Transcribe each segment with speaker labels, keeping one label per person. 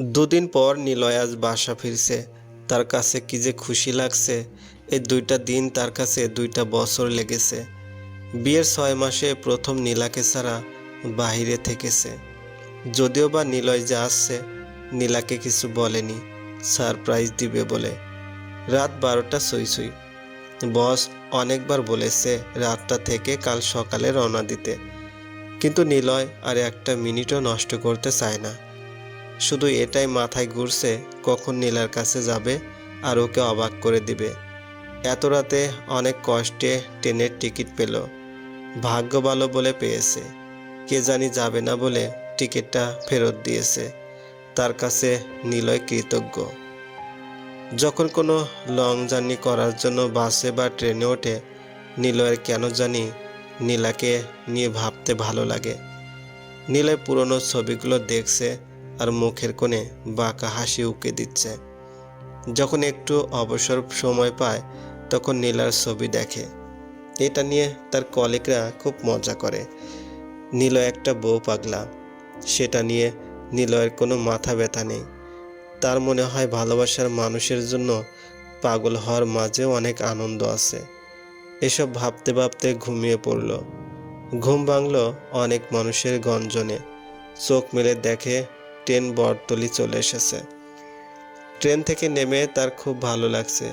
Speaker 1: দুদিন পর নিলয় আজ বাসা ফিরছে। তার কাছে কি যে খুশি লাগছে এই দুইটা দিন তার কাছে দুইটা বছর লেগেছে। বিয়ের ছয় মাসে প্রথম নীলাকে ছাড়া বাহিরে থেকেছে। যদিও বা নিলয় যে আসছে, নীলাকে কিছু বলেনি, সারপ্রাইজ দিবে বলে। রাত বারোটা সই সই বস অনেকবার বলেছে রাতটা থেকে কাল সকালে রওনা দিতে। কিন্তু নিলয় আর একটা মিনিটও নষ্ট করতে চায় না। শুধু এটাই মাথায় ঘুরছে কখন নীলার কাছে যাবে আর ওকে অবাক করে দিবে। এত রাতে অনেক কষ্টে ট্রেনের টিকিট পেল। ভাগ্য ভালো বলে পেয়েছে। কে জানি যাবে না বলে টিকিটটা ফেরত দিয়েছে। তার কাছে নিলয় কৃতজ্ঞ। যখন কোনো লং জার্নি করার জন্য বাসে বা ট্রেনে ওঠে, নিলয়ের কেন জানি নীলাকে নিয়ে ভাবতে ভালো লাগে। নীলয় পুরনো ছবিগুলো দেখছে আর মুখের কোণে বাঁকা হাসি উকে দিচ্ছে। যখন একটু অবসর সময় পায়, তখন নীলার ছবি দেখে। এটা নিয়ে তার কলিগরা খুব মজা করে। নীলয় একটা বউ পাগলা। সেটা নিয়ে নীলয়ের কোনো মাথা ব্যথা নেই। তার মনে হয় ভালোবাসার মানুষের জন্য পাগল হওয়ার মাঝেও অনেক আনন্দ আছে। এসব ভাবতে ভাবতে ঘুমিয়ে পড়ল। ঘুম ভাঙল অনেক মানুষের গঞ্জনে। চোখ মেলে দেখে ট্রেন বরতলি চলে এসেছে। ট্রেন থেকে নেমে তার খুব ভালো লাগছে।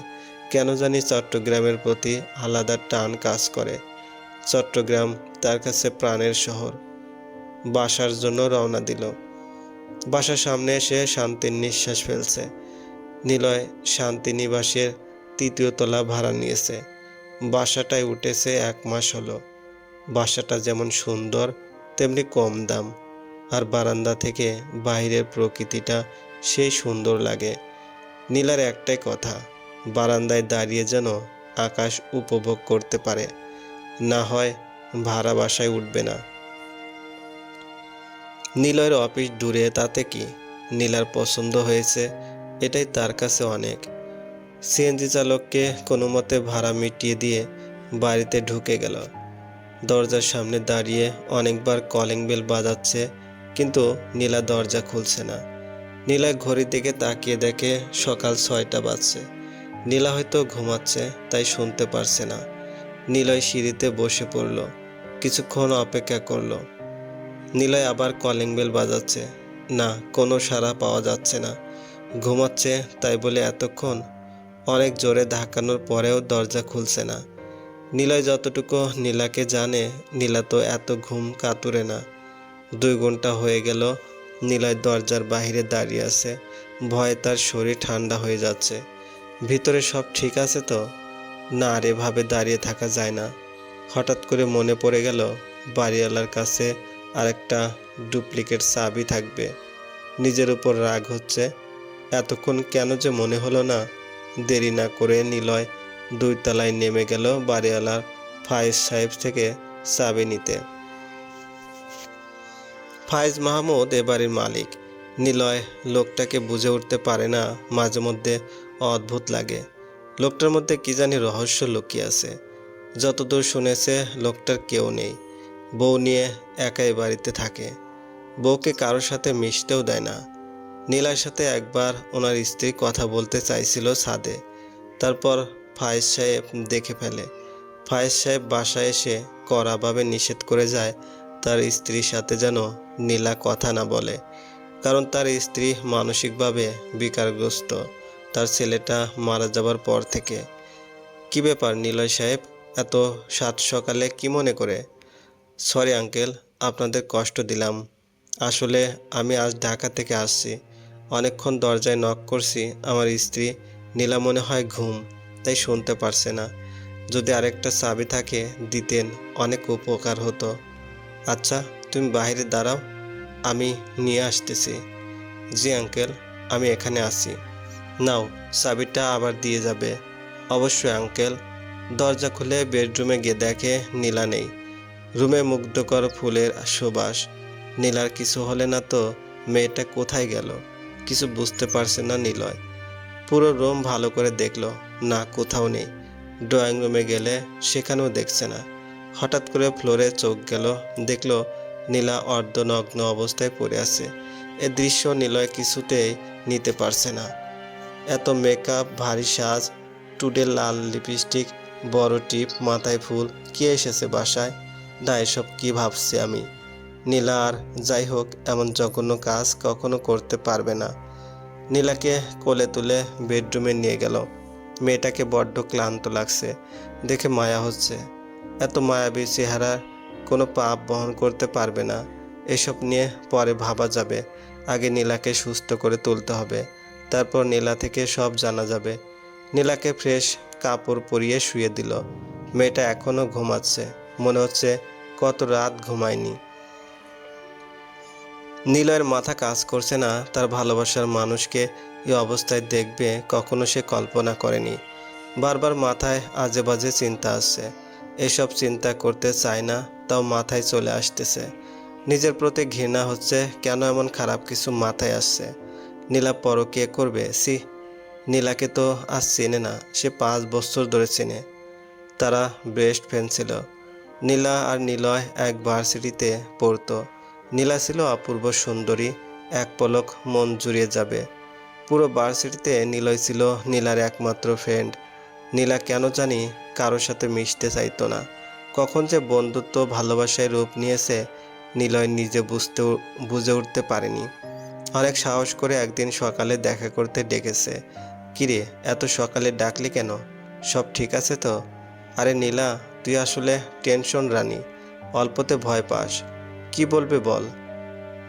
Speaker 1: কেন জানি চট্টগ্রামের প্রতি আলাদা টান কাজ করে। চট্টগ্রাম তার কাছে প্রাণের শহর। বাসার জন্য রওনা দিল। বাসার সামনে এসে শান্তির নিঃশ্বাস ফেলছে। নিলয় শান্তিনিবাসের তৃতীয় তলা ভাড়া নিয়েছে। বাসাটায় উঠেছে এক মাস হলো। বাসাটা যেমন সুন্দর, তেমনি কম দাম। আর বারান্দা থেকে বাইরের প্রকৃতিটা সেই সুন্দর লাগে। নীলার একটাই কথা, বারান্দায় দাঁড়িয়ে যেন আকাশ উপভোগ করতে পারে, না হয় ভাড়া বাসায় উঠবে না। নীলয়ের অফিস দূরে, তাতে কি? নীলার পছন্দ হয়েছে, এটাই তার কাছে অনেক। সিএনজি চালককে কোনো মতে ভাড়া মিটিয়ে দিয়ে বাড়িতে ঢুকে গেল। দরজার সামনে দাঁড়িয়ে অনেকবার কলিং বেল বাজাচ্ছে কিন্তু নীলা দরজা খুলছে না। নীলা ঘড়ির দিকে তাকিয়ে দেখে সকাল ছয়টা বাজছে। নীলা হয়তো ঘুমাচ্ছে, তাই শুনতে পারছে না। নীলয় সিঁড়িতে বসে পড়ল, কিছুক্ষণ অপেক্ষা করল। নীলয় আবার কলিং বেল বাজাচ্ছে, না, কোনো সাড়া পাওয়া যাচ্ছে না। ঘুমাচ্ছে, তাই বলে এতক্ষণ অনেক জোরে ধাক্কানোর পরেও দরজা খুলছে না। নীলয় যতটুকু নীলাকে জানে, নীলা তো এত ঘুম কাতুরে না। দুই ঘণ্টা হয়ে গেল, নীলয় দরজার বাইরে দাঁড়িয়ে আছে। ভয়ে তার শরীর ঠান্ডা হয়ে যাচ্ছে। ভিতরে সব ঠিক আছে তো? না, আর এভাবে দাঁড়িয়ে থাকা যায় না। হঠাৎ করে মনে পড়ে গেল, বাড়িওয়ালার কাছে আরেকটা ডুপ্লিকেট চাবি থাকবে। নিজের উপর রাগ হচ্ছে। এতক্ষণ কেন যে মনে হলো না? দেরি না করে নিলয় দুই তলায় নেমে গেল বাড়িওয়ালার ফায়েজ সাহেব থেকে চাবি নিতে। ফায়েজ মাহমুদ এ বাড়ির মালিক। নিলয় লোকটাকে বুঝে উঠতে পারে না, মাঝে মধ্যে অদ্ভুত লাগে। লোকটার মধ্যে কি জানি রহস্য লুকিয়ে আছে। যতদূর শুনেছে, লোকটার কেউ নেই। বউ নিয়ে একাই বাড়িতে থাকে। বউকে কারোর সাথে মিশতেও দেয় না। নীলার সাথে একবার ওনার স্ত্রী কথা বলতে চাইছিল ছাদে। তারপর ফায়েজ সাহেব দেখে ফেলে। ফায়েজ সাহেব বাসায় এসে কড়াভাবে নিষেধ করে যায় তার স্ত্রীর সাথে যেন নীলা কথা না বলে, কারণ তার স্ত্রী মানসিকভাবে বিকারগ্রস্ত। তার ছেলেটা মারা যাবার পর থেকে, কি ব্যাপার নীলয় সাহেব? এত সাত সকালে কি মনে করে? সরি আঙ্কেল, আপনাদের কষ্ট দিলাম। আসলে আমি আজ ঢাকা থেকে আসছি। অনেকক্ষণ দরজায় নক করছি, আমার স্ত্রী নীলা মনে হয় ঘুম, তাই শুনতে পারছে না। যদি আরেকটা চাবি থাকে, দিতেন, অনেক উপকার হতো। আচ্ছা তুমি বাইরে দাঁড়াও, আমি নিয়ে আসতেছি। জি আঙ্কেল, আমি এখানে আছি। নাও, চাবিটা আবার দিয়ে যাবে। অবশ্যই আঙ্কেল। দরজা খুলে বেডরুমে গিয়ে দেখে নীলা নেই। রুমে মুগ্ধকর ফুলের সুবাস। নীলার কিছু হলে না তো মেয়েটা কোথায় গেল? কিছু বুঝতে পারছে না নীলয়। পুরো রুম ভালো করে দেখল, না কোথাও নেই। ড্রয়িং রুমে গেলে সেখানেও দেখছে না। হঠাৎ করে ফ্লোরে চোখ গেল, দেখল নীলা অর্ধনগ্ন অবস্থায় পড়ে আছে। এ দৃশ্য নীলয় কিছুতেই নিতে পারছে না। এত মেকআপ ভারী সাজ, টুডে লাল লিপস্টিক বড় টিপ, মাথায় ফুল, কে এসেছে বাসায়? না, এসব কি ভাবছি আমি? নীলা আর যাই হোক, এমন জঘন্য কাজ কখনো করতে পারবে না। নীলাকে কোলে তুলে বেডরুমে নিয়ে গেল। মেয়েটাকে বড্ড ক্লান্ত লাগছে, দেখে মায়া হচ্ছে। এত মায়াবী চেহারার কোনো পাপ বহন করতে পারবে না। এসব নিয়ে পরে ভাবা যাবে। আগে নীলাকে সুস্থ করে তুলতে হবে। তারপর নীলা থেকে সব জানা যাবে। নীলাকে ফ্রেশ কাপড় পরিয়ে শুয়ে দিল। মেয়েটা এখনও ঘুমাচ্ছে। মনে হচ্ছে কত রাত ঘুমায়নি। নীলয়ের মাথা কাজ করছে না। তার ভালোবাসার মানুষকে এই অবস্থায় দেখবে কখনো সে কল্পনা করেনি। বারবার মাথায় আজে বাজে চিন্তা আসছে। এসব চিন্তা করতে চায় না, তাও মাথায় চলে আসতেছে। নিজের প্রতি ঘৃণা হচ্ছে, কেন এমন খারাপ কিছু মাথায় আসছে? নীলা পরকে করবে সি নীলাকে তো আজ চেনে না, সে পাঁচ বছর ধরে চেনে। তারা বেস্ট ফ্রেন্ড ছিল। নীলা আর নীলয় এক ভার্সিটিতে পড়তো। নীলা ছিল অপূর্ব সুন্দরী, এক পলক মন জুড়িয়ে যাবে। পুরো ভার্সিটিতে নীলয় ছিল নীলার একমাত্র ফ্রেন্ড। নীলা কেন জানি কারোর সাথে মিশতে চাইতো না। কখন যে বন্ধুত্ব ভালোবাসায় রূপ নিয়েছে, নিলয় নিজে বুঝতে বুঝে উঠতে পারেনি। অনেক সাহস করে একদিন সকালে দেখা করতে ডেকেছে। কিরে, এত সকালে ডাকলি কেন? সব ঠিক আছে তো? আরে নীলা, তুই আসলে টেনশন রানী, অল্পতে ভয় পাস। কি বলবে বল?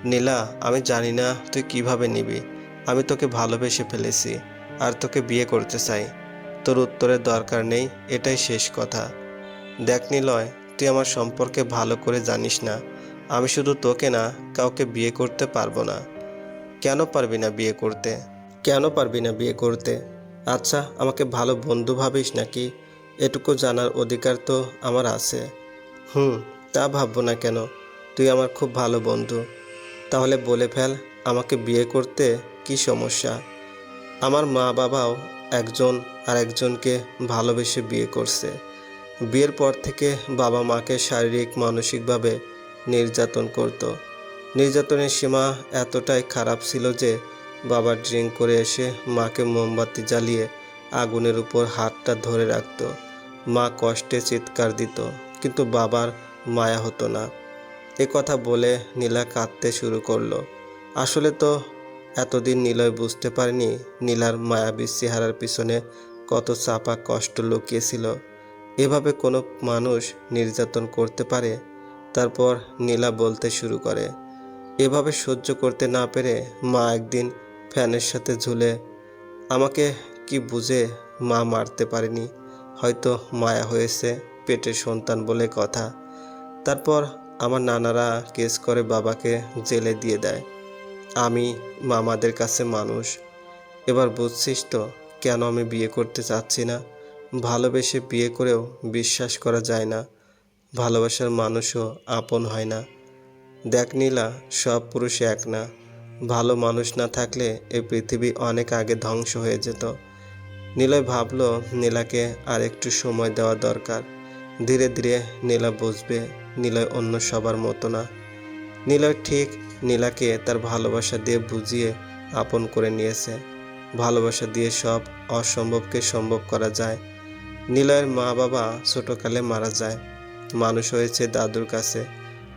Speaker 1: নীলা, আমি জানি না তুই কীভাবে নিবি। আমি তোকে ভালোবেসে ফেলেছি, আর তোকে বিয়ে করতে চাই। তোর উত্তরের দরকার নেই, এটাই শেষ কথা। দেখ নিলয়, তুই আমার সম্পর্কে ভালো করে জানিস না। আমি শুধু তোকে না, কাউকে বিয়ে করতে পারব না। কেন পারবি না বিয়ে করতে? কেন পারবি না বিয়ে করতে? আচ্ছা আমাকে ভালো বন্ধু ভাবিস নাকি? এটুকু জানার অধিকার তো আমার আছে। হুম, তা ভাববো না কেন? তুই আমার খুব ভালো বন্ধু। তাহলে বলে ফেল, আমাকে বিয়ে করতে কি সমস্যা? আমার মা বাবাও একজন আর একজনকে ভালোবেসে বিয়ে করছে। বিয়ের পর থেকে বাবা মাকে শারীরিক, মানসিকভাবে নির্যাতন করত। নির্যাতনের সীমা এতটাই খারাপ ছিল যে বাবা ড্রিঙ্ক করে এসে মাকে মোমবাতি জ্বালিয়ে আগুনের উপর হাতটা ধরে রাখত। মা কষ্টে চিৎকার দিত, কিন্তু বাবার মায়া হতো না। এ কথা বলে নীলা কাঁদতে শুরু করল। আসলে তো এতদিন নিলয় বুঝতে পারেনি নীলার মায়াবী চেহারার পিছনে কত চাপা কষ্ট লুকিয়েছিল। এভাবে কোনো মানুষ নির্যাতন করতে পারে? তারপর নীলা বলতে শুরু করে, এভাবে সহ্য করতে না পেরে মা একদিন ফ্যানের সাথে ঝুলে আমাকে কি বুঝে মা মারতে পারেনি? হয়তো মায়া হয়েছে পেটের সন্তান বলে কথা। তারপর আমার নানারা কেস করে বাবাকে জেলে দিয়ে দেয়। আমি মামাদের কাছে মানুষ। এবার বুঝছিস তো কেন আমি বিয়ে করতে চাচ্ছি না? ভালোবেসে বিয়ে করেও বিশ্বাস করা যায় না। ভালোবাসার মানুষও আপন হয় না। দেখ নীলা, সব পুরুষ এক না। ভালো মানুষ না থাকলে এই পৃথিবী অনেক আগে ধ্বংস হয়ে যেত। নীলয় ভাবলো নীলাকে আর একটু সময় দেওয়া দরকার। ধীরে ধীরে নীলা বুঝবে নীলয় অন্য সবার মতো না। নীলয় ঠিক নীলাকে তার ভালোবাসা দিয়ে বুঝিয়ে আপন করে নিয়েছে। ভালোবাসা দিয়ে সব অসম্ভবকে সম্ভব করা যায়। নীলয়ের মা বাবা ছোটকালে মারা যায়। মানুষ হয়েছে দাদুর কাছে।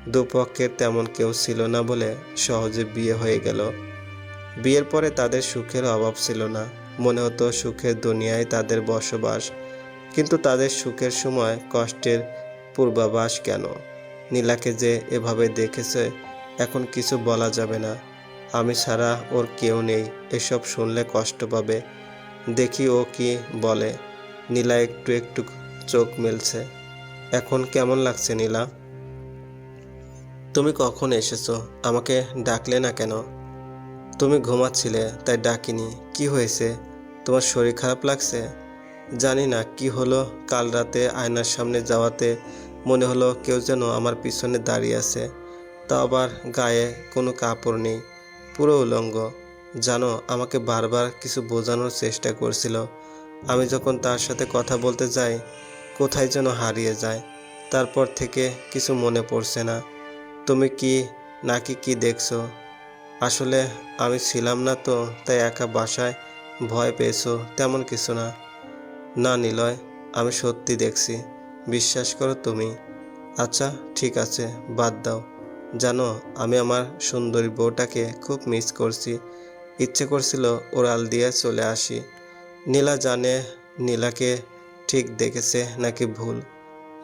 Speaker 1: দুপক্ষের তেমন কেউ ছিল না বলে সহজে বিয়ে হয়ে গেল। বিয়ের পরে তাদের সুখের অভাব ছিল না। মনে হতো সুখের দুনিয়ায় তাদের বসবাস। কিন্তু তাদের সুখের সময় কষ্টের পূর্বাভাস কেন? নীলাকে যে এভাবে দেখেছে এখন কিছু বলা যাবে না। আমি ছাড়া ওর কেউ নেই, এসব শুনলে কষ্ট পাবে। দেখি ও কি বলে। নীলা একটু একটু চোখ মেলছে। এখন কেমন লাগছে নীলা? তুমি কখন এসেছ? আমাকে ডাকলে না কেন? তুমি ঘুমাচ্ছিলে, তাই ডাকিনি। কি হয়েছে? তোমার শরীর খারাপ লাগছে? জানি না কি হলো। কাল রাতে আয়নার সামনে যাওয়াতে মনে হলো কেউ যেন আমার পিছনে দাঁড়িয়ে আছে। তা আবার গায়ে কোনো কাপড় নেই, পুরো উলঙ্গ। জানো, আমাকে বারবার কিছু বোঝানোর চেষ্টা করছিল। আমি যখন তার সাথে কথা বলতে যাই, কোথায় যেন হারিয়ে যায়। তারপর থেকে কিছু মনে পড়ছে না। তুমি কি, নাকি কি দেখছ? আসলে আমি ছিলাম না তো, তাই একা বাসায় ভয় পেয়েছ তেমন কিছু না। না, নিলয়, আমি সত্যি দেখছি। বিশ্বাস করো তুমি। আচ্ছা ঠিক আছে, বাদ দাও। জানো, আমি আমার সুন্দরী বউটাকে খুব মিস করছি। ইচ্ছে করছিল ওরাল দিয়ে চলে আসি। নীলা জানে নীলাকে ঠিক দেখেছে নাকি ভুল।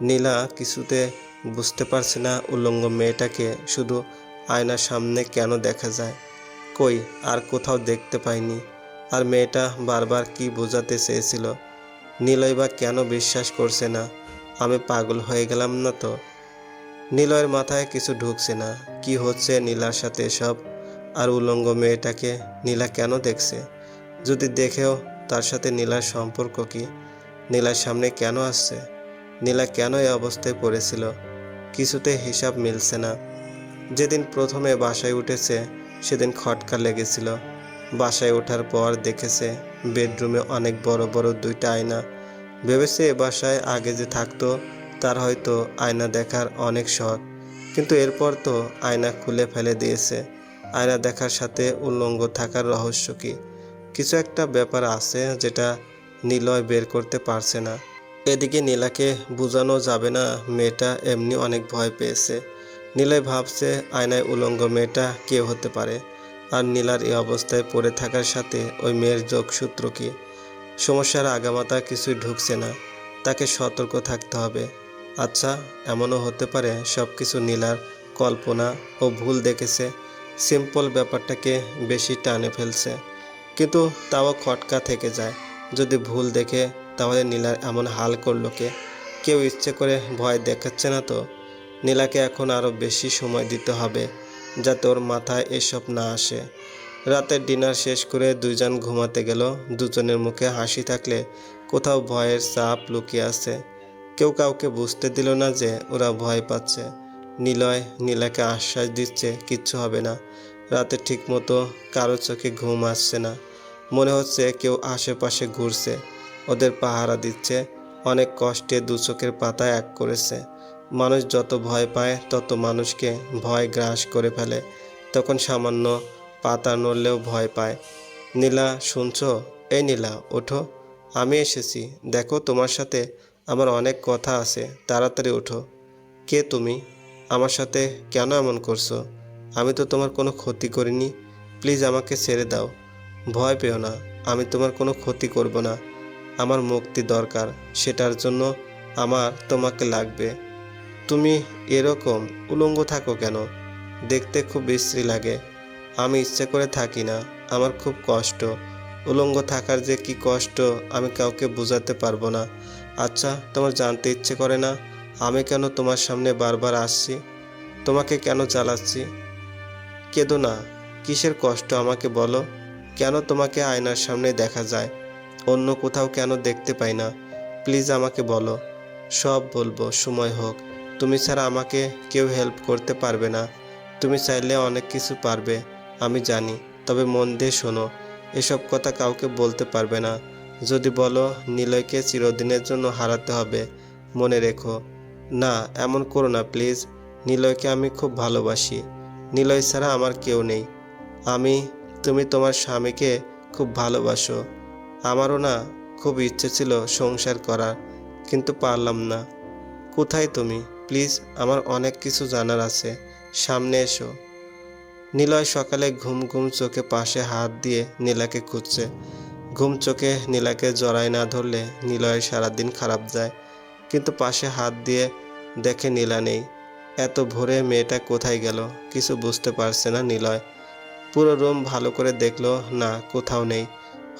Speaker 1: নীলা কিছুতে বুঝতে পারছে না উলঙ্গ মেয়েটাকে শুধু আয়নার সামনে কেন দেখা যায়। কই, আর কোথাও দেখতে পাইনি। আর মেয়েটা বারবার কি বোঝাতে চেয়েছিল? নীলয় বা কেন বিশ্বাস করছে না? আমি পাগল হয়ে গেলাম না তো? নীলয়ের মাথায় কিছু ঢুকছে না। কি হচ্ছে নীলার সাথে সব আর উলঙ্গ মেয়েটাকে নীলা কেন দেখছে? যদি দেখেও, তার সাথে নীলার সম্পর্ক কি? নীলার সামনে কেন আসছে? নীলা কেন এই অবস্থায় পড়েছিল? কিছুতে হিসাব মিলছে না। যেদিন প্রথমে বাসায় উঠেছে, সেদিন খটকা লেগেছিল। বাসায় ওঠার পর দেখেছে, বেডরুমে অনেক বড় বড় দুইটা আয়না। ভেবেছে এ বাসায় আগে যে থাকতো তার হয়তো আয়না দেখার অনেক শখ, কিন্তু এরপর তো আয়না খুলে ফেলে দিয়েছে। আয়না দেখার সাথে উল্লঙ্গ থাকার রহস্য কি? কিছু একটা ব্যাপার আছে যেটা নিলয় বের করতে পারছে না। এদিকে নীলাকে বোঝানো যাবে না মেয়েটা এমনি অনেক ভয় পেয়েছে। নীলয় ভাবছে আয়নায় উলঙ্গ মেয়েটা কে হতে পারে, আর নীলার এই অবস্থায় পড়ে থাকার সাথে ওই মেয়ের যোগসূত্র কি? সমস্যার আগামাতা কিছুই ঢুকছে না, তাকে সতর্ক থাকতে হবে। আচ্ছা এমনও হতে পারে সব কিছু নীলার কল্পনা ও ভুল দেখেছে। সিম্পল ব্যাপারটাকে বেশি টানে ফেলছে। কিন্তু তাও খটকা থেকে যায়। যদি ভুল দেখে, তাহলে নীলার এমন হাল করল কে? কেউ ইচ্ছে করে ভয় দেখাচ্ছে না তো? নীলাকে এখন আরও বেশি সময় দিতে হবে যাতে ওর মাথায় এসব না আসে। রাতের ডিনার শেষ করে দুইজন ঘুমাতে গেল। দুজনের মুখে হাসি থাকলে কোথাও ভয়ের চাপ লুকিয়ে আছে। কেউ কাউকে বুঝতে দিল না যে ওরা ভয় পাচ্ছে। নিলয় নীলাকে আশ্বাস দিচ্ছে, কিচ্ছু হবে না। রাতে ঠিকমতো কারও চোখে ঘুম আসছে না। মনে হচ্ছে কেউ আশেপাশে ঘুরছে। ওদের পাহারা দিচ্ছে। অনেক কষ্টে দু চোখের পাতা এক করেছে। মানুষ যত ভয় পায়, তত মানুষকে ভয় গ্রাস করে ফেলে। তখন সামান্য পাতা নড়লেও ভয় পায়। নীলা, শুনছো? এই নীলা, ওঠো। আমি এসেছি। দেখো তোমার সাথে আমার অনেক কথা আছে, তাড়াতাড়ি ওঠো কে তুমি? আমার সাথে কেন এমন করছ? আমি তো তোমার কোনো ক্ষতি করিনি। প্লিজ আমাকে ছেড়ে দাও। ভয় পেও না, আমি তোমার কোনো ক্ষতি করব না। আমার মুক্তি দরকার, সেটার জন্য আমার তোমাকে লাগবে। তুমি এরকম উলঙ্গ থাকো কেন? দেখতে খুব বিশ্রী লাগে। আমি ইচ্ছে করে থাকি না, আমার খুব কষ্ট। উলঙ্গ থাকার যে কি কষ্ট, আমি কাউকে বোঝাতে পারব না। আচ্ছা তোমার জানতে ইচ্ছে করে না, আমি কেন তোমার সামনে বারবার আসছি? তোমাকে কেন চালাচ্ছি? কেঁদো না, কিসের কষ্ট আমাকে বলো? কেন তোমাকে আয়নার সামনে দেখা যায়? অন্য কোথাও কেন দেখতে পাই না? প্লিজ আমাকে বলো। সব বলব, সময় হোক। তুমি ছাড়া আমাকে কেউ হেল্প করতে পারবে না। তুমি চাইলে অনেক কিছু পারবে, আমি জানি। তবে মন দিয়ে শোনো, এসব কথা কাউকে বলতে পারবে না। যদি বলো, নিলয়কে চিরদিনের জন্য হারাতে হবে, মনে রেখো। না, এমন করো না, প্লিজ। নিলয়কে আমি খুব ভালোবাসি। নিলয় ছাড়া আমার কেউ নেই। আমি, তুমি তোমার স্বামীকে খুব ভালোবাসো। আমারও না খুব ইচ্ছে ছিল সংসার করার, কিন্তু পারলাম না। কোথায় তুমি? প্লিজ, আমার অনেক কিছু জানার আছে। সামনে এসো। নিলয় সকালে ঘুম ঘুম চোখে পাশে হাত দিয়ে নীলাকে খুঁজছে। ঘুম চোখে নীলাকে জড়ায় না ধরলে নিলয়ের সারাদিন খারাপ যায়। কিন্তু পাশে হাত দিয়ে দেখে নীলা নেই। এত ভোরে মেয়েটা কোথায় গেল? কিছু বুঝতে পারছে না নীলয়। পুরো রুম ভালো করে দেখল না, কোথাও নেই।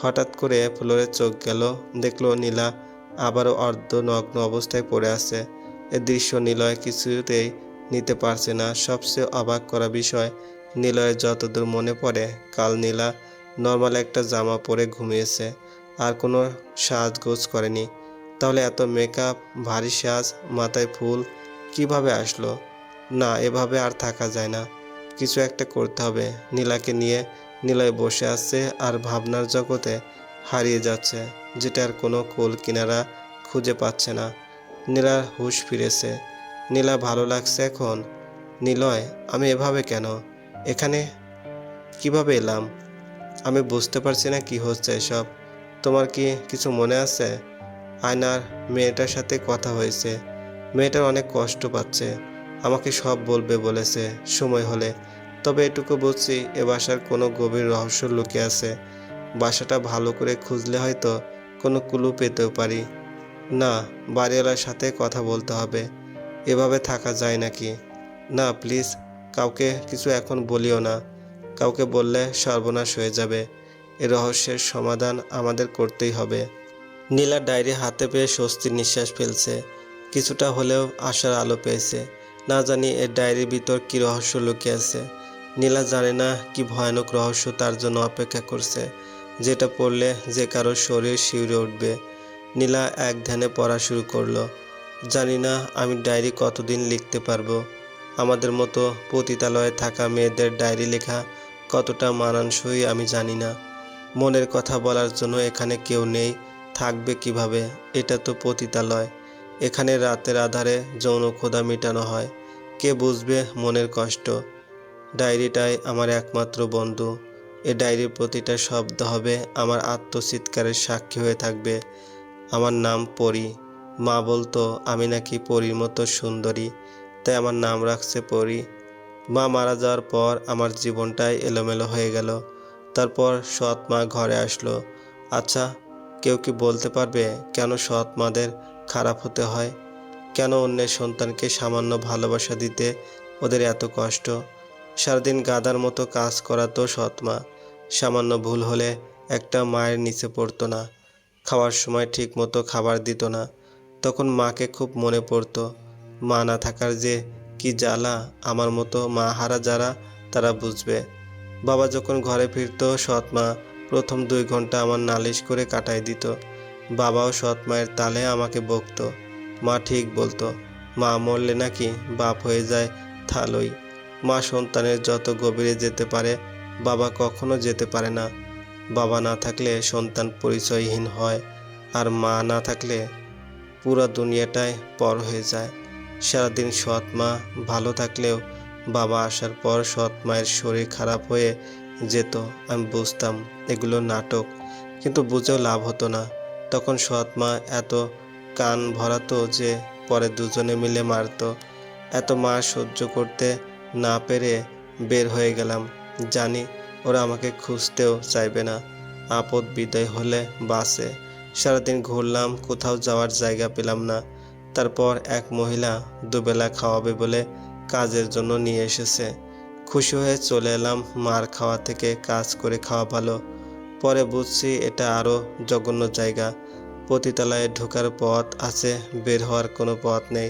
Speaker 1: হঠাৎ করে ফ্লোরে চোখ গেল। দেখল নীলা আবারও অর্ধ নগ্ন অবস্থায় পড়ে আছে। এ দৃশ্য নিলয় কিছুতেই নিতে পারছে না। সবচেয়ে অবাক করা বিষয়, নিলয়ের যতদূর মনে পড়ে, কাল নীলা নর্মাল একটা জামা পরে ঘুমিয়েছে, আর কোনো সাজগোজ করেনি। তাহলে এত মেকআপ ভারী সাজ, মাথায় ফুল, কীভাবে আসলো? না, এভাবে আর থাকা যায় না। কিছু একটা করতে হবে। নীলাকে নিয়ে নীলয় বসে আছে আর ভাবনার জগতে হারিয়ে যাচ্ছে, যেটার কোনো কোল কিনারা খুঁজে পাচ্ছে না। নীলার হুঁশ ফিরেছে। নীলা, ভালো লাগছে এখন? নীলয়, আমি এভাবে কেন? এখানে কীভাবে এলাম? আমি বুঝতে পারছি না কি হচ্ছে এসব। তোমার কি কিছু মনে আছে? আয়নার মেয়েটার সাথে কথা হয়েছে। মেয়েটার অনেক কষ্ট পাচ্ছে। আমাকে সব বলবে বলেছে সময় হলে। তবে এটুকু বুঝছি এ বাসার কোনো গভীর রহস্য লুকিয়ে আছে। বাসাটা ভালো করে খুঁজলে হয়তো কোনো ক্লু পেতেও পারি। না, বাড়িওয়ালার সাথে কথা বলতে হবে। এভাবে থাকা যায় নাকি? না, প্লিজ, কাউকে কিছু এখন বলিও না। কাউকে বললে সর্বনাশ হয়ে যাবে। এ রহস্যের সমাধান আমাদের করতেই হবে। নীলা ডায়েরি হাতে পেয়ে স্বস্তির নিঃশ্বাস ফেলছে। কিছুটা হলেও আশার আলো পেয়েছে। না জানি এর ডায়েরির ভিতর কী রহস্য লুকিয়ে আছে। নীলা জানে না কি ভয়ানক রহস্য তার জন্য অপেক্ষা করছে। যেটা পড়লে যে কারোর শরীর শিউরে উঠবে। নীলা এক ধ্যানে পড়া শুরু করল। জানি না আমি ডায়েরি কতদিন লিখতে পারব। আমাদের মতো পতিতালয়ে থাকা মেয়েদের ডায়েরি লেখা কতটা মানানসই আমি জানি না। মনের কথা বলার জন্য এখানে কেউ নেই, থাকবে কীভাবে, এটা তো পতিতালয়। এখানে রাতের আধারে যৌন ক্ষুধা মেটানো হয়, কে বুঝবে মনের কষ্ট। ডায়েরিটাই আমার একমাত্র বন্ধু। এ ডায়েরির প্রতিটা শব্দ হবে আমার আত্মচিৎকারের সাক্ষী হয়ে থাকবে। আমার নাম পরি। মা বলতো, আমি নাকি পরীর মতো সুন্দরী, তাই আমার নাম রাখছে পরি। মা মারা যাওয়ার পর আমার জীবনটাই এলোমেলো হয়ে গেল। তারপর সৎ মা ঘরে আসলো। আচ্ছা কেউ কি বলতে পারবে কেন সৎ মাদের খারাপ হতে হয়? কেন অন্যের সন্তানকে সামান্য ভালোবাসা দিতে ওদের এত কষ্ট? সারাদিন গাদার মতো কাজ করা তো সৎ মা। সামান্য ভুল হলে একটা মায়ের নিচে পড়তো না। খাওয়ার সময় ঠিক মতো খাবার দিত না। তখন মাকে খুব মনে পড়তো। মা না থাকার যে কি জ্বালা আমার মতো মা হারা যারা, তারা বুঝবে। বাবা যখন ঘরে ফিরতো সৎ মা প্রথম দুই ঘণ্টা আমার নালিশ করে কাটাই দিত। বাবাও সৎ মায়ের তালে আমাকে বকতো। মা ঠিক বলতো, মা মরলে নাকি বাপ হয়ে যায় থালই। মা সন্তানের যত গভীরে যেতে পারে, বাবা কখনো যেতে পারে না। বাবা না থাকলে সন্তান পরিচয়হীন হয়, আর মা না থাকলে পুরো দুনিয়াটাই পর হয়ে যায়। সারাদিন সৎ মা ভালো থাকলেও বাবা আসার পর সৎ মায়ের শরীর খারাপ হয়ে যেত, আমি বুঝতাম এগুলো নাটক। কিন্তু বুঝেও লাভ হতো না। তখন সৎ মা এত কান ভরাতো যে পরে দুজনে মিলে মারতো। এত মা সহ্য করতে না পেরে বের হয়ে গেলাম। জানি ওরা আমাকে খুঁজতেও চাইবে না। আপদ বিদায় হলে বাসে। সারাদিন ঘুরলাম, কোথাও যাওয়ার জায়গা পেলাম না। তারপর এক মহিলা দুবেলা খাওয়াবে বলে কাজের জন্য নিয়ে এসেছে। খুশি হয়ে চলে এলাম মার খাওয়া থেকে কাজ করে খাওয়া ভালো। পরে বুঝছি এটা আরও জঘন্য জায়গা। পতিতালয়ে ঢোকার পথ আছে, বের হওয়ার কোনো পথ নেই।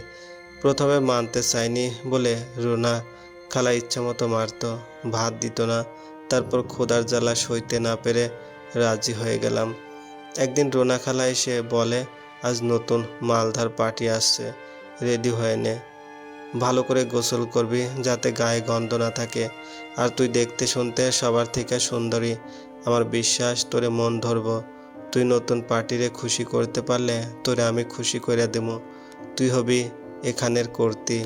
Speaker 1: প্রথমে মানতে চাইনি বলে রুনা খালা ইচ্ছামতো মারতো, ভাত দিত না। তারপর খোদার জ্বালা সইতে না পেরে রাজি হয়ে গেলাম। একদিন রোনা খালা এসে বলে আজ নতুন মালধার পার্টি আসছে। রেডি হয়ে নে। ভালো করে গোসল করবি যাতে গায়ে গন্ধ না থাকে। আর তুই দেখতে শুনতে সবার থেকে সুন্দরী। আমার বিশ্বাস তোরে মন ধরব। তুই নতুন পার্টিরে খুশি করতে পারলে তোরে আমি খুশি করে দেব। তুই হবি এখানের কর্তি।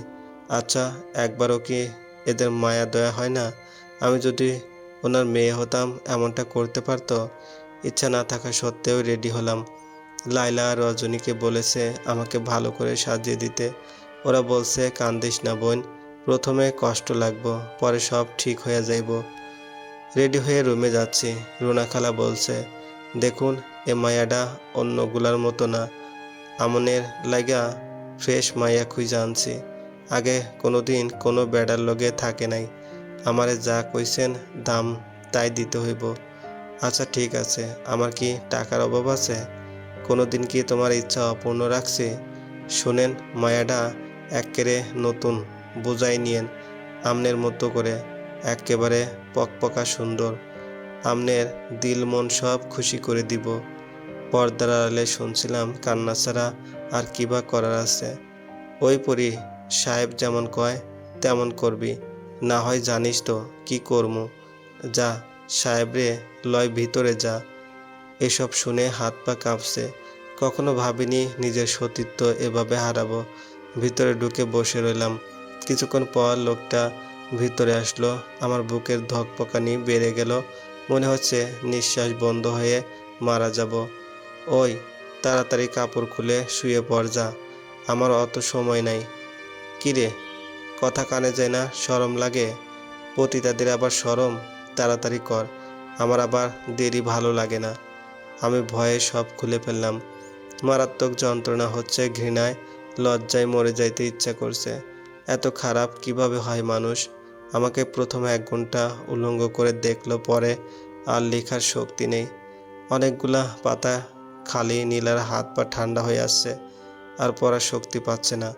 Speaker 1: আচ্ছা একবারও কি এদের মায়া দয়া হয় না? আমি যদি ওনার মেয়ে হতাম, এমনটা করতে পারতো? ইচ্ছা না থাকা সত্ত্বেও রেডি হলাম। লাইলা রজনীকে বলেছে, আমাকে ভালো করে সাজিয়ে দিতে। ওরা বলছে, কান্দিস না বোন, প্রথমে কষ্ট লাগবো, পরে সব ঠিক হয়ে যাইব। রেডি হয়ে রুমে যাচ্ছি। রুনা খালা বলছে, দেখুন, এ মায়াটা অন্যগুলার মতো না। আমনের লাগা ফ্রেশ মায়া খুঁজে আনছি। আগে কোনোদিন কোনো বেড়ার লগে থাকে নাই। আমারে যা কইছেন দাম তাই দিতে হইব। আচ্ছা ঠিক আছে। আমার কি টাকার অভাব আছে? কোনো দিন কি তোমার ইচ্ছা অপূর্ণ রাখছি? শোনেন, মায়াটা একেবারে নতুন, বুঝাই নিয়েন, আমনের মতো করে, একেবারে পকপকা সুন্দর। আমনের দিল মন সব খুশি করে দিব। পর্দার আড়ালে শুনছিলাম, কান্না ছাড়া আর কিবা করার আছে? ওই পরি, সাহেব যেমন কয়, তেমন করবি। না হয় জানিস তো, কি করমু? যা, সাহেব রে, লয় ভিতরে যা। এসব শুনে হাত পা কাঁপছে। কখনো ভাবিনি নিজের সতীত্ব এভাবে হারাবো। ভিতরে ঢুকে বসে রইলাম। কিছুক্ষণ পর লোকটা ভিতরে আসলো। আমার বুকের ধকপকানি বেড়ে গেল। মনে হচ্ছে নিঃশ্বাস বন্ধ হয়ে মারা যাব। ওই, তাড়াতাড়ি কাপড় খুলে শুয়ে পড় যা। আমার অত সময় নাই। কিরে কথা কানে যায় না, সরম লাগে? পতিতাদের আবার সরম? তাড়াতাড়ি কর। আমার আবার দেরি ভালো লাগে না। আমি ভয়ে সব খুলে ফেললাম। মারাত্মক যন্ত্রণা হচ্ছে, ঘৃণায়, লজ্জায় মরে যাইতে ইচ্ছা করছে। এত খারাপ কীভাবে হয় মানুষ? আমাকে প্রথমে এক ঘণ্টা উলঙ্গ করে দেখল, পরে আর লেখার শক্তি নেই। অনেকগুলা পাতা খালি নীলার হাত পা ঠান্ডা হয়ে আসছে, আর পড়ার শক্তি পাচ্ছে না।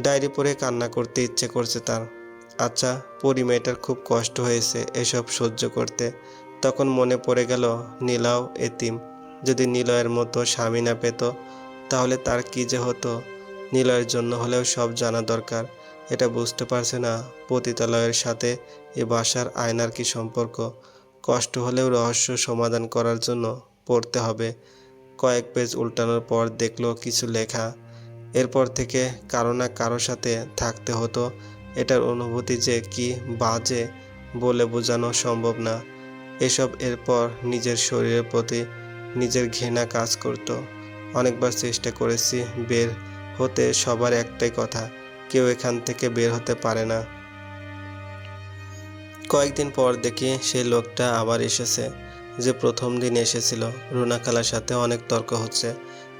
Speaker 1: ডায়েরি পড়ে কান্না করতে ইচ্ছে করছে তার। আচ্ছা পরি মেয়েটার খুব কষ্ট হয়েছে এসব সহ্য করতে। তখন মনে পড়ে গেল, নীলাও এতিম। যদি নিলয়ের মতো স্বামী না পেত, তাহলে তার কি যে হতো? নিলয়ের জন্য হলেও সব জানা দরকার। এটা বুঝতে পারছে না পতিতালয়ের সাথে এ বাসার আয়নার কি সম্পর্ক। কষ্ট হলেও রহস্য সমাধান করার জন্য পড়তে হবে। কয়েক পেজ উল্টানোর পর দেখল কিছু লেখা। এরপর থেকে কারও না কারও সাথে থাকতে হতো। এটার অনুভূতি যে কি বাজে বলে বোঝানো সম্ভব না। এসব এরপর নিজের শরীরের প্রতি নিজের ঘৃণা কাজ করত। অনেকবার চেষ্টা করেছি বের হতে, সবার একটাই কথা, কেউ এখান থেকে বের হতে পারে না। কয়েকদিন পর দেখি সেই লোকটা আবার এসেছে, যে প্রথম দিন এসেছিল। রুনা খালার সাথে অনেক তর্ক হচ্ছে,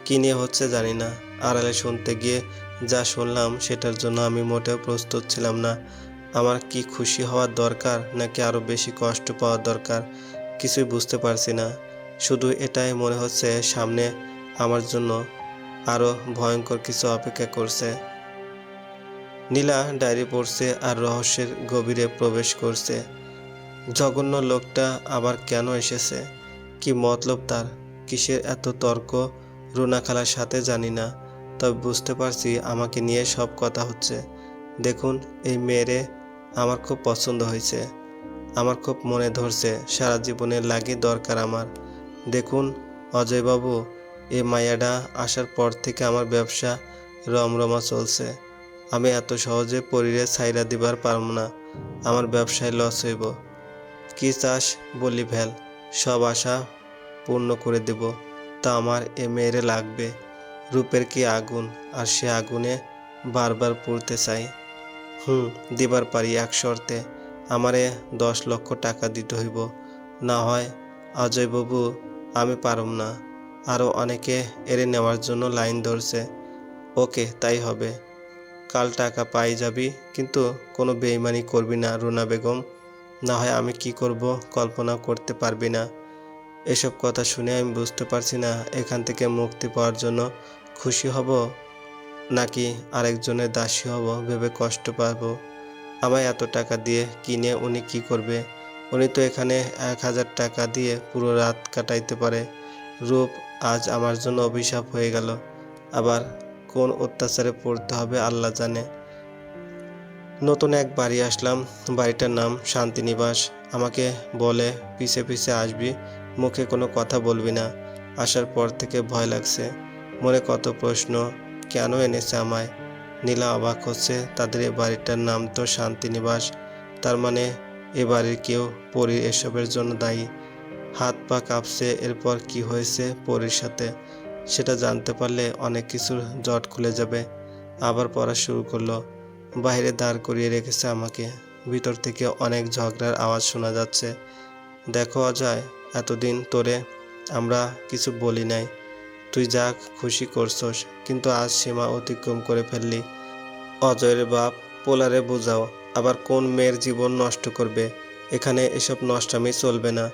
Speaker 1: কী নিয়ে হচ্ছে জানি না। আড়ালে শুনতে গিয়ে যা শুনলাম, সেটার জন্য আমি মোটেও প্রস্তুত ছিলাম না। আমার কি খুশি হওয়ার দরকার নাকি আরও বেশি কষ্ট পাওয়ার দরকার? কিছুই বুঝতে পারছি না। শুধু এটাই মনে হচ্ছে সামনে আমার জন্য আরও ভয়ঙ্কর কিছু অপেক্ষা করছে। নীলা ডায়েরি পড়ছে আর রহস্যের গভীরে প্রবেশ করছে। জঘন্য লোকটা আবার কেন এসেছে? কি মতলব তার? কিসের এত তর্ক? রুনা খালার সাথে জানি না। তবে বুঝতে পারছি আমাকে নিয়ে সব কথা হচ্ছে। দেখুন, এই মেয়েরে আমার খুব পছন্দ হয়েছে। আমার খুব মনে ধরছে, সারা জীবনের লাগে দরকার আমার। দেখুন, অজয়বাবু, এ মায়াডা আসার পর থেকে আমার ব্যবসা রমরমা চলছে। আমি এত সহজে পরিরে ছাইরা দিবার পারব না। আমার ব্যবসায় লস হইব। কি চাস বলি ভেল, সব আশা পূর্ণ করে দেব। তা আমার এ মেয়েরে লাগবে। রূপের কি আগুন, আর সে আগুনে বারবার পুড়তে চাই হুম দিবার পারি এক শর্তে। আমারে দশ লক্ষ টাকা দিতে হইব। না হয়, অজয় বাবু, আমি পারম না। আরও অনেকে এড়ে নেওয়ার জন্য লাইন ধরছে। ওকে, তাই হবে। কাল টাকা পাই যাবি, কিন্তু কোনো বেইমানি করবি না, রুনা বেগম। না হয় আমি কি করব, কল্পনা করতে পারবি না। এসব কথা শুনে আমি বুঝতে পারছি না, এখান থেকে মুক্তি পাওয়ার জন্য খুশি হব। নাকি আরেকজনের দাসী হব, ভেবে কষ্ট পাবো। আমায় এত টাকা দিয়ে কিনে উনি কি করবে? উনি তো এখানে এক হাজার টাকা দিয়ে পুরো রাত কাটাইতে পারে। রূপ, আজ আমার জন্য অভিশাপ হয়ে গেল। আবার কোন অত্যাচারে পড়তে হবে আল্লাহ জানে। নতুন এক বাড়ি আসলাম, বাড়িটার নাম শান্তিনিবাস। আমাকে বলে, পিছে পিছে আসবি, মুখে কোনো কথা বলবি না। আসার পর থেকে ভয় লাগছে। মনে কত প্রশ্ন কেন এনেছে আমায়? নীলা অবাক হচ্ছে, তাদের এ বাড়িটার নাম তো শান্তিনিবাস। তার মানে এ বাড়ির কেউ পরীর এসবের জন্য দায়ী। হাত পা কাঁপছে, এরপর কি হয়েছে পরীর সাথে? সেটা জানতে পারলে অনেক কিছুর জট খুলে যাবে। আবার পড়া শুরু করল। বাইরে দাঁড় করিয়ে রেখেছে আমাকে। ভিতর থেকে অনেক ঝগড়ার আওয়াজ শোনা যাচ্ছে। দেখো অজয়, এতদিন তোরে আমরা কিছু বলি নাই। তুই যা খুশি করছস, কিন্তু আজ সীমা অতিক্রম করে ফেললি। অজয়ের বাপ পোলারে বোঝাও, আবার কোন মেয়ের জীবন নষ্ট করবে? এখানে এসব নষ্টামি চলবে না।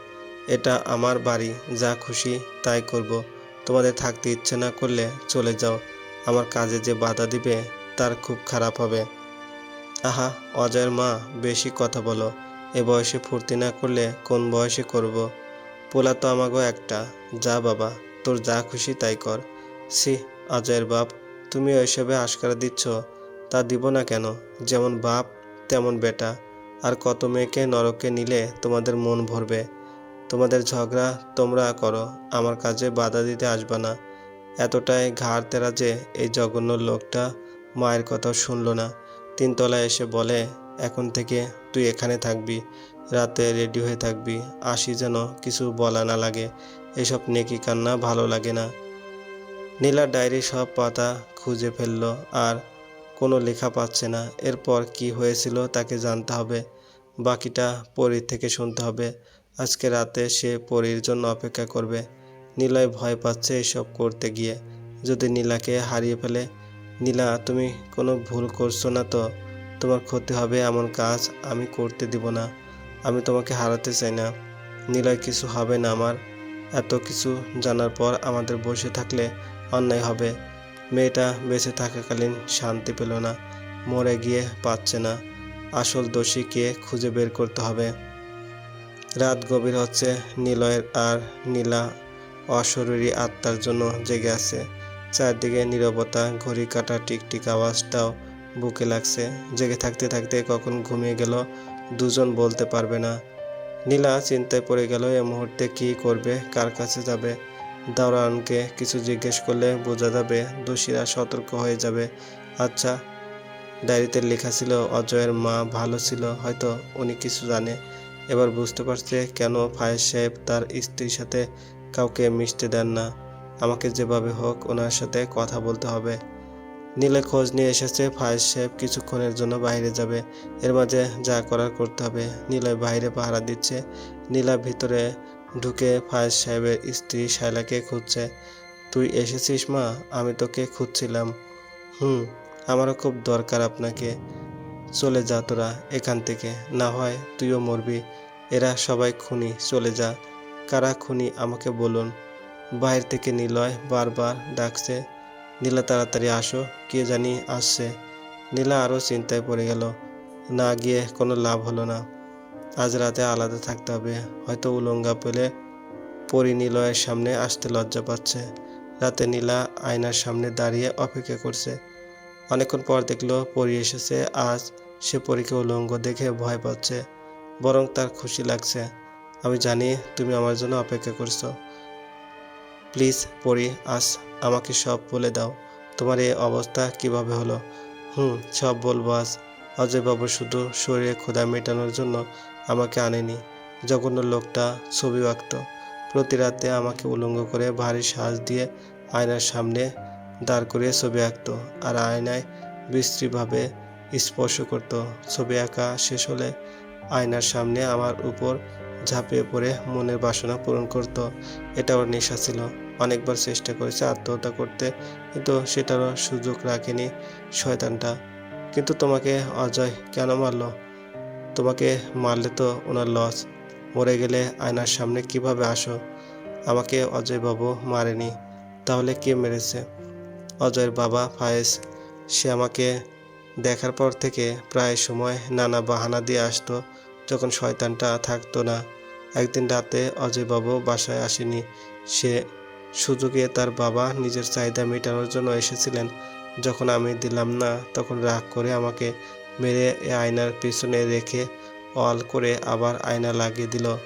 Speaker 1: এটা আমার বাড়ি, যা খুশি তাই করব। তোমাদের থাকতে ইচ্ছে না করলে চলে যাও। আমার কাজে যে বাধা দিবে, তার খুব খারাপ হবে। আহা, অজয়ের মা, বেশি কথা বলো। এ বয়সে ফুর্তি না করলে কোন বয়সে করব। পোলা তো আমাগো একটা, যা বাবা। তোর যা খুশি তাই কর। সি অজয়ের বাপ তুমি ওইসবে আশকারা দিচ্ছ, তা দিব না কেন? যেমন বাপ, তেমন বেটা। আর কত মেয়েকে নরকে নিলে তোমাদের মন ভরবে। তোমাদের ঝগড়া তোমরা করো, আমার কাজে বাধা দিতে আসবা না। এতটাই ঘাড় তেরা যে এই জঘন্য লোকটা মায়ের কথা শুনলো না। তিনতলায় এসে বলে, এখন থেকে তুই এখানে থাকবি। রাতে রেডি হয়ে থাকবি। আসি যেন কিছু বলা না লাগে। এসব নেকি কান্না ভালো লাগে না। নীলা ডায়েরি সব পাতা খুঁজে ফেলল আর কোনো লেখা পাচ্ছে না। এরপর কি হয়েছিল তাকে জানতে হবে। বাকিটা পরীর থেকে শুনতে হবে। আজকে রাতে সে পরীর জন্য অপেক্ষা করবে। নীলয় ভয় পাচ্ছে এসব করতে গিয়ে। যদি নীলাকে হারিয়ে ফেলে, নীলা, তুমি কোনো ভুল করছ না তো? তোমার ক্ষতি হবে এমন কাজ আমি করতে দিব না। আমি তোমাকে হারাতে চাই না। নীলয়, কিছু হবে না আমার। এত কিছু জানার পর আমাদের বসে থাকলে অন্যায় হবে। মেয়েটা বেঁচে থাকাকালীন শান্তি পেল না, মরে গিয়ে পাচ্ছে না। আসল দোষী কে খুঁজে বের করতে হবে। রাত গভীর হচ্ছে, নিলয়ের আর নীলা অশরীরী আত্মার জন্য জেগে আছে। চারদিকে নীরবতা, ঘড়ি কাটা, টিকটিক আওয়াজটাও বুকে লাগছে। জেগে থাকতে থাকতে কখন ঘুমিয়ে গেল দুজন বলতে পারবে না। নীলা চিন্তায় পড়ে গেল, এ মুহূর্তে কি করবে? কার কাছে যাবে? দাওরানকে কিছু জিজ্ঞেস করলে বোঝা যাবে দোষীরা সতর্ক হয়ে যাবে। আচ্ছা। ডায়েরিতে লেখা ছিল, অজয়ের মা ভালো ছিল, হয়তো উনি কিছু জানে। এবার বুঝতে পারছে কেন ফায়েজ সাহেব তার স্ত্রীর সাথে কাউকে মিশতে দেন না। আমাকে যেভাবে হোক ওনার সাথে কথা বলতে হবে। নীলে খোঁজ নিয়ে এসেছে ফায়েজ সাহেব কিছুক্ষণের জন্য বাইরে যাবে। এর মাঝে যা করার করতে হবে। নীলয় বাইরে পাহারা দিচ্ছে। নীলা ভিতরে ঢুকে ফায়েজ সাহেবের স্ত্রী শায়লাকে খুঁজছে। তুই এসেছিস মা? আমি তোকে খুঁজছিলাম। হুম, আমারও খুব দরকার আপনাকে। চলে যা তোরা এখান থেকে। না হয় তুইও মরবি। এরা সবাই খুনি, চলে যা। কারা খুনি আমাকে বলুন? বাইরে থেকে নিলয় বারবার ডাকছে। নীলা তাড়াতাড়ি আসো, কে জানি আসছে। নীলা আরও চিন্তায় পড়ে গেল, না গিয়ে কোনো লাভ হলো না। আজ রাতে আলাদা থাকতে হবে, হয়তো উলঙ্গা পেলে পরিনিলয়ের সামনে আসতে লজ্জা পাচ্ছে। রাতে নীলা আয়নার সামনে দাঁড়িয়ে অপেক্ষা করছে। অনেকক্ষণ পর দেখল পরি এসেছে, আজ সে পরীকে উলঙ্গ দেখে ভয় পাচ্ছে, বরং তার খুশি লাগছে। আমি জানি তুমি আমার জন্য অপেক্ষা করছ। প্লিজ পরি, আজ আমাকে সব বলে দাও, তোমার এই অবস্থা কীভাবে হলো? হুম, সব বলব আজ। অজয়বাবু শুধু শরীরে ক্ষুধা মেটানোর জন্য আমাকে আনেনি। জঘন্য লোকটা ছবি আঁকত। প্রতি রাতে আমাকে উলঙ্গ করে ভারী সাজ দিয়ে আয়নার সামনে দাঁড় করিয়ে ছবি আঁকতো আর আয়নায় বিশ্রীভাবে স্পর্শ করত। ছবি আঁকা শেষ হলে আয়নার সামনে আমার উপর ঝাঁপিয়ে পড়ে মনের বাসনা পূরণ করত। এটা ওর নেশা ছিল। অনেকবার চেষ্টা করেছে আত্মহত্যা করতে, কিন্তু সেটারও সুযোগ রাখেনি শয়তানটা। কিন্তু তোমাকে অজয় কেন মারলো? তোমাকে মারলে তো ওনার লস। মরে গেলে আয়নার সামনে কীভাবে আসো? আমাকে অজয়বাবু মারেনি, তাহলে কে মেরেছে? অজয়ের বাবা ফায়েজ, সে আমাকে দেখার পর থেকে প্রায় সময় নানা বাহানা দিয়ে আসতো, যখন শয়তানটা থাকতো না। একদিন রাতে অজয়বাবু বাসায় আসেনি, সে সুযোগে তার বাবা নিজের চাহিদা মেটানোর জন্য এসেছিলেন। যখন আমি দিলাম না, তখন রাগ করে আমাকে মেরে আয়নার পিছনে রেখে অল করে আবার আয়না লাগিয়ে দিল।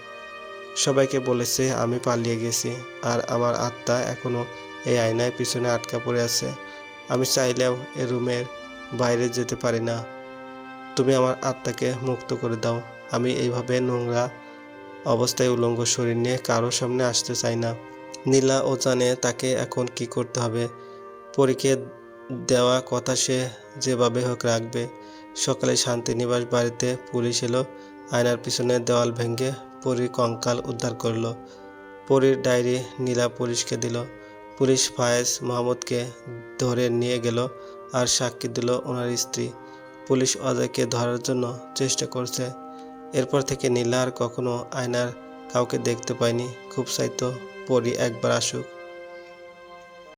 Speaker 1: সবাইকে বলেছে, আমি পালিয়ে গেছি, আর আমার আত্মা এখনও এই আয়নায় পিছনে আটকা পড়ে আছে। আমি চাইলেও এ রুমের বাইরে যেতে পারি না। তুমি আমার আত্মাকে মুক্ত করে দাও। আমি এইভাবে নোংরা অবস্থায় উলঙ্গ শরীর নিয়ে কারও সামনে আসতে চাই না। নীলা ও জানে তাকে এখন কি করতে হবে। পরীকে দেওয়া কথা সে যেভাবে হোক রাখবে। সকালে শান্তিনিবাস বাড়িতে পুলিশ এলো। আয়নার পিছনে দেওয়াল ভেঙে পরীর কঙ্কাল উদ্ধার করল। পরীর ডায়েরি নীলা পুলিশকে দিল। পুলিশ ফায়েজ মোহাম্মদকে ধরে নিয়ে গেল আর সাক্ষী দিল ওনার স্ত্রী। পুলিশ অজয়কে ধরার জন্য চেষ্টা করছে। এরপর থেকে নীলা আর কখনো আয়নার কাউকে দেখতে পায়নি। খুব চাইতো পরি একবার আসুক।